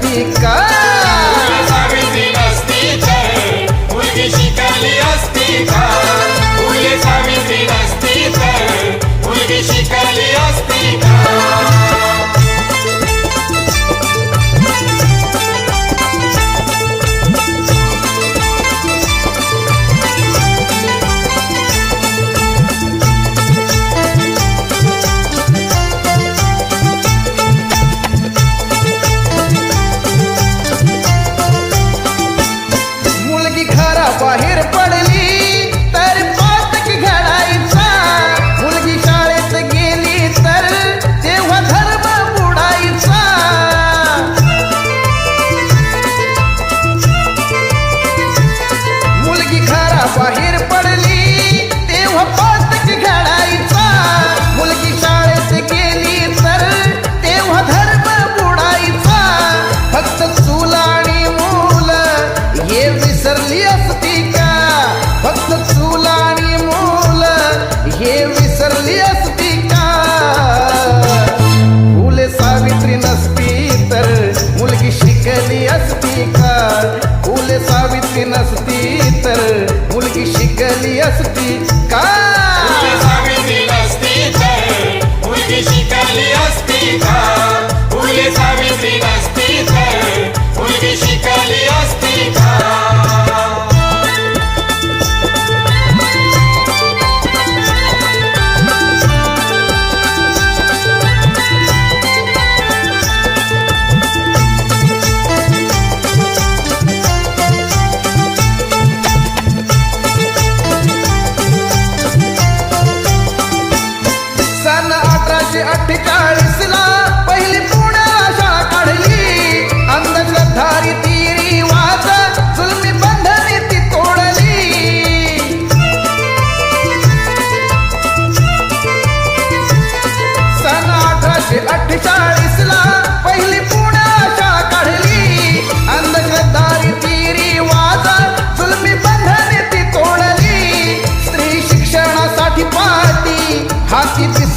अधिकार तर मुलगी शिकली असती. का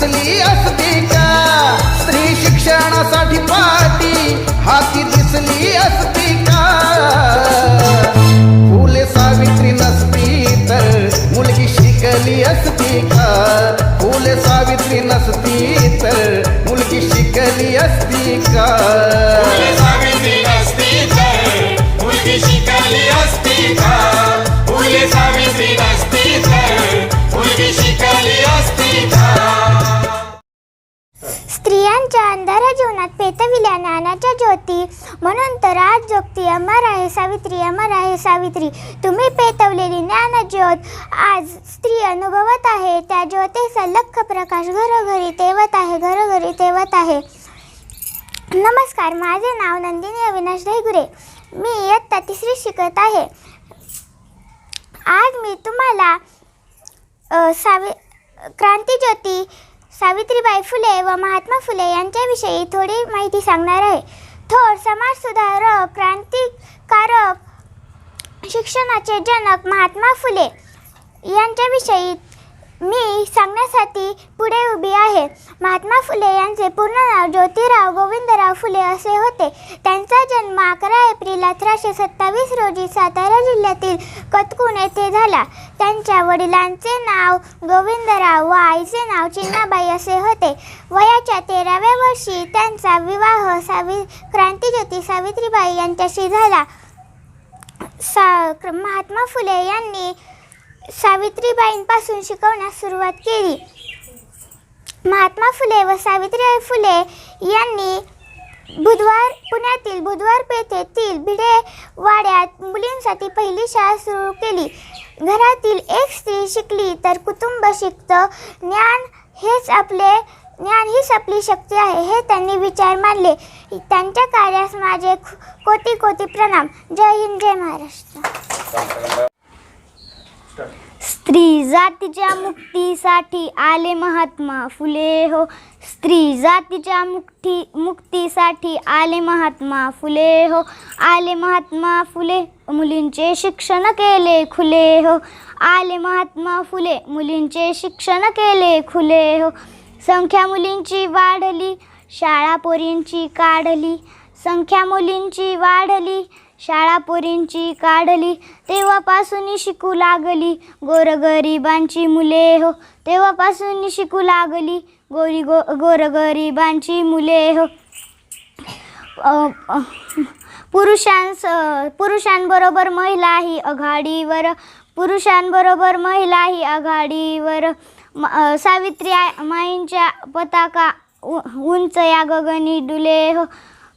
दिसली असती का? स्त्री शिक्षणासाठी पाठी हाती दिसली असती का? फुले सावित्री नसती तर मुलगी शिकली असती का? फुले सावित्री नसती तर मुलगी शिकली असती का? सावित्री नसती तर मुलगी शिकली असती का? फुले सावित्री नसती स्त्रियांच्या अंधारा जीवनात पेतविल्या ज्ञानाच्या ज्योती. म्हणून तर आज जोगती अमर आहे सावित्री अमर आहे. सावित्री तुम्ही पेतवलेली ज्ञान ज्योत आज स्त्री अनुभवत आहे. त्या ज्योतीचा लख प्रकाश घरोघरी तेवत आहे घरोघरी तेवत आहे. नमस्कार माझे नाव नंदिनी अविनाश धैगुरे मी इयत्ता तिसरी शिकत आहे. आज मी तुम्हाला सावि क्रांतीज्योती सावित्रीबाई फुले व महात्मा फुले यांच्याविषयी थोडी माहिती सांगणार आहे. थोर समाजसुधारक क्रांतिकारक शिक्षणाचे जनक महात्मा फुले यांच्याविषयी मी सांगण्यासाठी पुढे उभी आहे. महात्मा फुले यांचे पूर्ण नाव ज्योतिराव गोविंदराव फुले असे होते. त्यांचा जन्म अकरा एप्रिल अठराशे सत्तावीस रोजी सातारा जिल्ह्यातील कतकुण येथे झाला. त्यांच्या वडिलांचे नाव गोविंदराव व आईचे नाव चिन्नाबाई असे होते. वयाच्या तेराव्या वर्षी त्यांचा विवाह सावि क्रांतीज्योती सावित्रीबाई यांच्याशी झाला. सा महात्मा फुले यांनी सावित्रीबाईंपासून शिकवण्यास सुरुवात केली. महात्मा फुले व सावित्रीबाई फुले यांनी बुधवार पुण्यातील बुधवार पेठेतील भिडे वाड्यात मुलींसाठी पहिली शाळा सुरू केली. घरातील एक स्त्री शिकली तर कुटुंब शिकतं ज्ञान हेच आपले ज्ञान हीच आपली शक्ती आहे हे त्यांनी विचार मानले त्यांच्या कार्यास माझे कोटी कोटी प्रणाम. जय हिंद जय महाराष्ट्र. स्त्री जातीच्या मुक्तीसाठी आले महात्मा फुले हो. स्त्री जातीच्या मुक्ती मुक्तीसाठी आले महात्मा फुले हो. आले महात्मा फुले मुलींचे शिक्षण केले खुले हो. आले महात्मा फुले मुलींचे शिक्षण केले खुले हो. संख्या मुलींची वाढली शाळा पोरींची काढली संख्या मुलींची वाढली शाळा पोरींची काढली तेव्हापासून शिकू लागली. गोरगरिबांची मुले हो तेव्हापासून शिकू लागली. गोरी गो गोरगरिबांची मुले हो. पुरुषांस पुरुषांबरोबर महिलाही आघाडीवर पुरुषांबरोबर महिलाही आघाडीवर. म- सावित्री माईंच्या पताका उंच या गगनी डुले हो.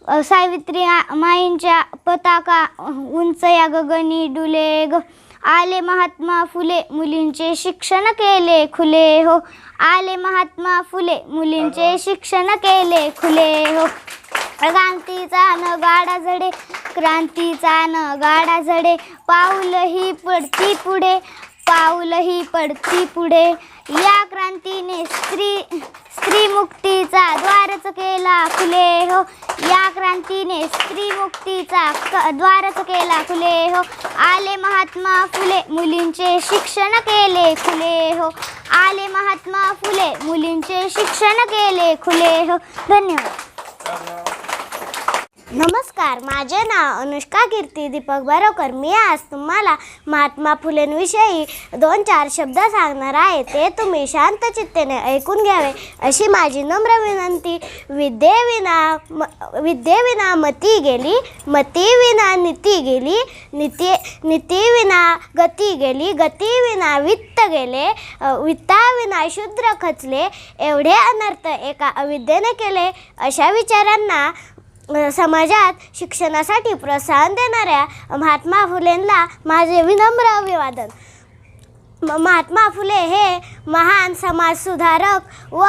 सावित्री माईंच्या पताका उंच या गगनी डुले ग. आले महात्मा फुले मुलींचे शिक्षण केले खुले हो. आले महात्मा फुले मुलींचे शिक्षण केले खुले हो. क्रांतीचा न गाडा झडे क्रांतीचा न गाडा झडे. पाऊलही पडती पुढे पाऊलही पडती पुढे. या क्रांतीने स्त्री स्त्रीमुक्तीचा द्वारच केला खुले हो. या क्रांतीने स्त्रीमुक्तीचा क- द्वारच केला खुले हो. आले महात्मा फुले मुलींचे शिक्षण केले खुले हो. आले महात्मा फुले मुलींचे शिक्षण केले खुले हो. धन्यवाद. नमस्कार माझे नाव अनुष्का कीर्ती दीपक बारोकर. मी आज तुम्हाला महात्मा फुलेंविषयी दोन चार शब्द सांगणार आहे. ते तुम्ही शांत चित्तेने ऐकून घ्यावे. अशी माझी नम्र विनंती. विद्येविना म विद्येविना मती गेली मतीविना नीती गेली नीती नीतीविना गती गेली गतीविना वित्त गेले वित्ताविना शूद्र खचले एवढे अनर्थ एका अविद्येने केले अशा विचारांना समाजात शिक्षणासाठी प्रोत्साहन देणाऱ्या महात्मा फुलेंना माझे विनम्र अभिवादन. म- महात्मा फुले हे महान समाजसुधारक व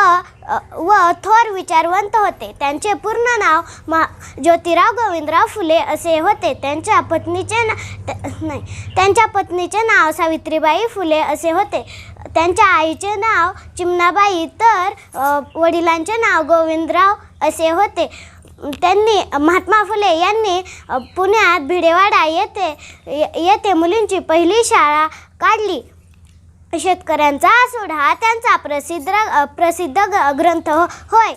व थोर विचारवंत होते. त्यांचे पूर्ण नाव महा ज्योतिराव गोविंदराव फुले असे होते. त्यांच्या पत्नीचे ना त- नाही त्यांच्या पत्नीचे नाव सावित्रीबाई फुले असे होते. त्यांच्या आईचे नाव चिमणाबाई तर वडिलांचे नाव गोविंदराव असे होते. त्यांनी महात्मा फुले यांनी पुण्यात भिडेवाडा येथे ये- येथे मुलींची पहिली शाळा काढली. शेतकऱ्यांचा आसूड हा त्यांचा प्रसिद्ध प्रसिद्ध ग- ग्रंथ हो, होय.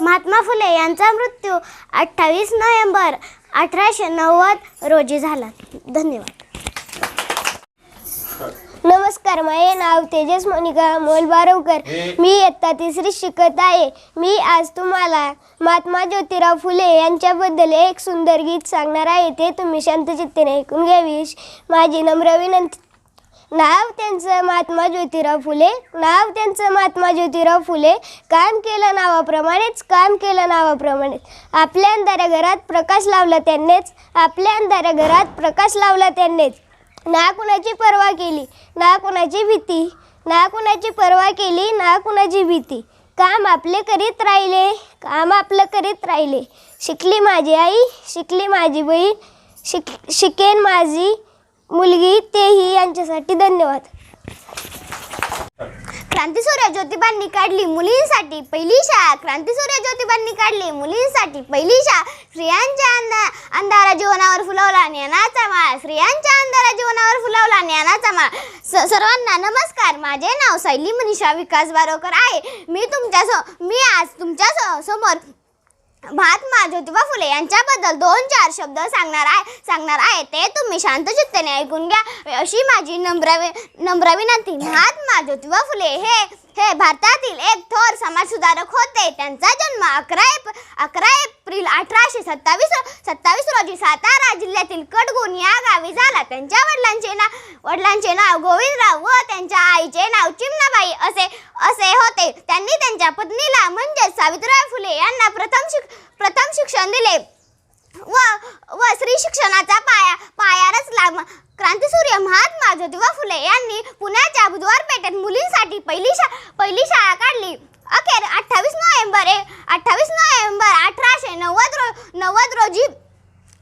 महात्मा फुले यांचा मृत्यू अठ्ठावीस नोव्हेंबर अठराशे नव्वद रोजी झाला. धन्यवाद. नमस्कार माझे नाव तेजस मोनिका मोल बारवकर मी इयत्ता तिसरी शिकत आहे. मी आज तुम्हाला महात्मा ज्योतिराव फुले यांच्याबद्दल एक सुंदर गीत सांगणार आहे. ते तुम्ही शांतचित्तेने ऐकून घ्यावी माझी नम्र विनंती. नाव त्यांचं महात्मा ज्योतिराव फुले. नाव त्यांचं महात्मा ज्योतिराव फुले. काम केलं नावाप्रमाणेच काम केलं नावाप्रमाणेच. आपल्या अंधाऱ्या घरात प्रकाश लावला त्यांनीच. आपल्या अंधाऱ्या घरात प्रकाश लावला त्यांनीच. ना कुणाची पर्वा केली ना कुणाची भीती ना कुणाची पर्वा केली ना कुणाची भीती. काम आपले करीत राहिले काम आपलं करीत राहिले. शिकली माझी आई शिकली माझी बहीण शिक शिकेन माझी मुलगी तेही यांच्यासाठी धन्यवाद. क्रांतीसूर्य ज्योतिबांनी काढली मुलींसाठी पहिली शाळा. क्रांतीसूर्य ज्योतिबांनी काढली मुलींसाठी पहिली शाळा. स्त्रियांच्या अंधा अंधारा जीवनावर फुलवला ज्ञानाचा माळ स्त्रियांच्या फुलवला ज्ञानाचा माळा सर्वांना नमस्कार. माझे नाव शैली मनीषा विकास बारोकर आहे. मी तुमच्या सो मी आज तुमच्या सो समोर महात्मा ज्योतिबा फुले यांच्याबद्दल दोन चार शब्द सांगणार आहे सांगणार आहे. ते तुम्ही शांत चित्तेने ऐकून घ्या. अशी माझी नम्र नम्र विनंती. महात्मा ज्योतिबा फुले हे हे भारतातील एक थोर समाजसुधारक होते. त्यांचा जन्म अकरा अकरा एप्रिल अठराशे सत्तावीस सत्तावीस रोजी सातारा जिल्ह्यातील कडगुण या गावी झाला. त्यांच्या वडिलांचे नाव वडिलांचे नाव गोविंदराव व त्यांच्या आईचे नाव चिमणाबाई असे असे होते. त्यांनी त्यांच्या पत्नीला म्हणजेच सावित्रीबाई फुले यांना प्रथम शिक प्रथम शिक्षण दिले. व व स्त्री शिक्षणाचा पाया पाया रचला क्रांतीसूर्य महात्मा ज्योतिबा फुले यांनी पुण्याच्या बुधवार पेठेत मुलींसाठी पहिली शा पहिली शाळा काढली. अखेर अठ्ठावीस नोव्हेंबर अठ्ठावीस नोव्हेंबर अठराशे नव्वद रो नव्वद रोजी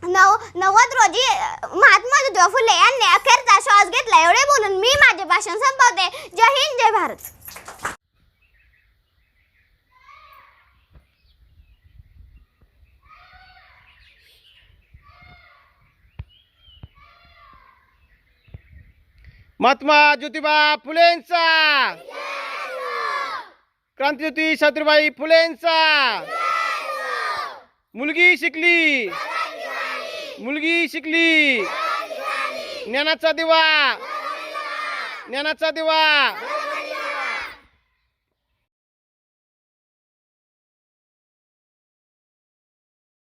नव नव्वद रोजी महात्मा ज्योतिबा फुले यांनी अखेरचा श्वास घेतला. एवढे बोलून मी माझे भाषण संपवते. जय हिंद जय भारत. महात्मा ज्योतिबा फुलेंचा. क्रांतीज्योती सावित्रीबाई फुलेंचा. मुलगी शिकली. मुलगी शिकली. ज्ञानाचा दिवा. ज्ञानाचा दिवा.